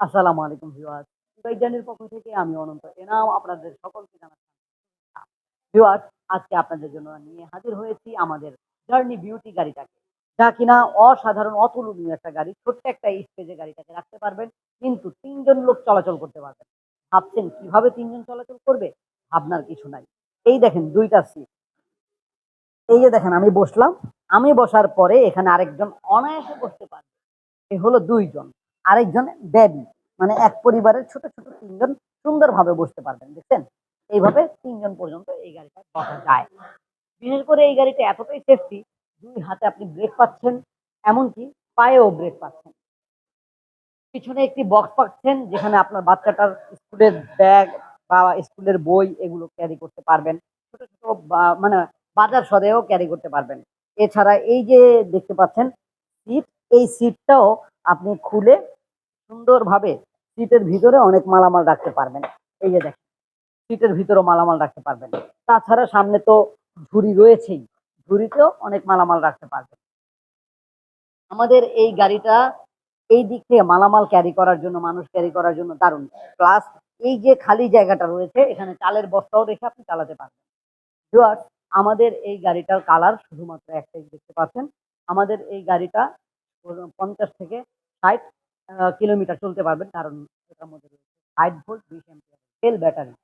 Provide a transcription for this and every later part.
আসসালামু আলাইকুম ভিউয়ার্স। বৈজ্ঞানিক পক্ষ থেকে আমি অনন্ত এনাম, আপনাদের সকলকে জানাচ্ছি ভিউয়ার্স, আজকে আপনাদের জন্য নিয়ে হাজির হয়েছি আমাদের জার্নি বিউটি গাড়িটাকে। যা কিনা অসাধারণ, অতুলনীয় একটা গাড়ি, ছোট্ট একটা স্টেজে গাড়িটাকে রাখতে পারবেন, কিন্তু তিনজন লোক চলাচল করতে পারবেন। ভাবছেন কীভাবে তিনজন চলাচল করবে? ভাবনার কিছু নাই। এই দেখেন দুইটা সিট এই যে দেখেন, আমি বসলাম। আমি বসার পরে এখানে আরেকজন অনায়াসে বসতে পারবে। এ হলো দুইজন। আরেকজন বেবি মানে এক পরিবারের ছোট ছোট তিনজন সুন্দরভাবে বসতে পারবেন, দেখছেন? এইভাবে তিনজন পর্যন্ত এই গাড়িটা বসা যায়। বিশেষ করে এই গাড়িটা এতটাই সেফটি দুই হাতে আপনি ব্রেক পাচ্ছেন, এমনকি পায়েও ব্রেক পাচ্ছেন। পিছনে একটি বক্স পাচ্ছেন, যেখানে আপনার বাচ্চাটার স্কুলের ব্যাগ বা স্কুলের বই এগুলো ক্যারি করতে পারবেন। ছোট ছোট মানে বাজার সদেও ক্যারি করতে পারবেন। এছাড়া এই যে দেখতে পাচ্ছেন সিট এই সিটটাও আপনি খুলে সুন্দরভাবে সিটের ভিতরে অনেক মালামাল রাখতে পারবেন। এই যে দেখেন, সিটের ভিতরেও মালামাল রাখতে পারবেন। তাছাড়া সামনে তো ঝুড়ি রয়েছেই, ঝুড়িতেও অনেক মালামাল রাখতে পারবেন। আমাদের এই গাড়িটা এই দিক থেকে মালামাল ক্যারি করার জন্য, মানুষ ক্যারি করার জন্য দারুণ। প্লাস এই যে খালি জায়গাটা রয়েছে, এখানে চালের বস্তাও রেখে আপনি চালাতে পারবেন। ভিউয়ার্স আমাদের এই গাড়িটার কালার শুধুমাত্র একটাই দেখতে পাচ্ছেন। আমাদের এই গাড়িটা পঞ্চাশ থেকে ষাট কিলোমিটার চলতে পারবেন। কারণ এটার মধ্যে রয়েছে ভোল্ট বিশ এম্পিয়ার সেল ব্যাটারি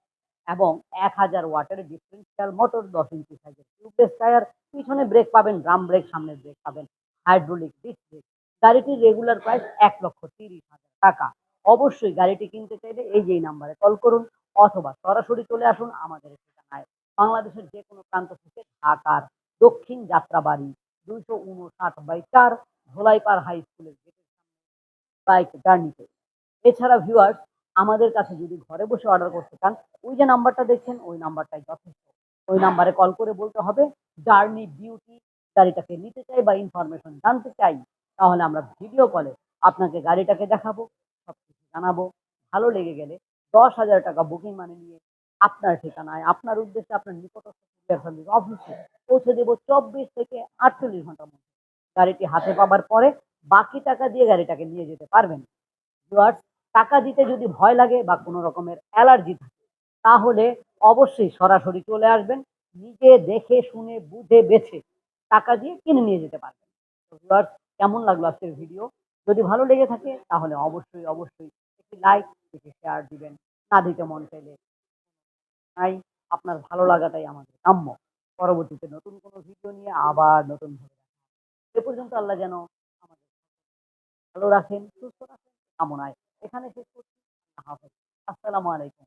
এবং এক হাজার ওয়াটের ডিফারেন্সিয়াল মোটর দশ ইঞ্চি সাইজের টিউবলেস টায়ার পিছনে ব্রেক পাবেন ড্রাম ব্রেক সামনে ব্রেক পাবেন হাইড্রোলিক ডিস্ক ব্রেক গাড়িটির রেগুলার প্রাইস এক লক্ষ তিরিশ হাজার টাকা। অবশ্যই গাড়িটি কিনতে চাইলে এই যে এই নাম্বারে কল করুন অথবা সরাসরি চলে আসুন আমাদের ঠিকানায়। বাংলাদেশের যে কোনো প্রান্ত থেকে ঢাকার দক্ষিণ যাত্রাবাড়ি দুইশো উনষাট বাই চার ধোলাইপাড় হাই স্কুলের বাইক জার্নিতে এছাড়া ভিউয়ার্স আমাদের কাছে যদি ঘরে বসে অর্ডার করতে চান, ওই যে নাম্বারটা দেখছেন, ওই নাম্বারটাই যথেষ্ট। ওই নাম্বারে কল করে বলতে হবে জার্নি বিউটি গাড়িটাকে নিতে চাই বা ইনফরমেশন জানতে চাই, তাহলে আমরা ভিডিও কলে আপনাকে গাড়িটাকে দেখাবো সব কিছু জানাব। ভালো লেগে গেলে দশ হাজার টাকা বুকিং মানে নিয়ে আপনার ঠিকানায়, আপনার উদ্দেশ্যে, আপনার নিকটস্থ অফিসে পৌঁছে দেবো চব্বিশ থেকে আটচল্লিশ ঘণ্টার মধ্যে। গাড়িটি হাতে পাবার পরে বাকি টাকা দিয়ে গাড়িটাকে নিয়ে যেতে পারবেন। ভিউয়ার্স টাকা দিতে যদি ভয় লাগে বা কোনো রকমের অ্যালার্জি থাকে, তাহলে অবশ্যই সরাসরি চলে আসবেন, নিজে দেখে, শুনে, বুঝে, বেছে টাকা দিয়ে কিনে নিয়ে যেতে পারবেন। ভিউয়ার্স কেমন লাগল আজকের ভিডিও? যদি ভালো লেগে থাকে, তাহলে অবশ্যই অবশ্যই একটি লাইক একটি শেয়ার দিবেন। না দিতে মন চাইলে তাই আপনার ভালো লাগাটাই আমাদের কাম্য। পরবর্তীতে নতুন কোনো ভিডিও নিয়ে আবার নতুন এ পর্যন্ত আল্লাহ যেন ভালো রাখেন সুস্থ রাখেন কামনায়। এখানে শেষ করছি। আসসালামু আলাইকুম।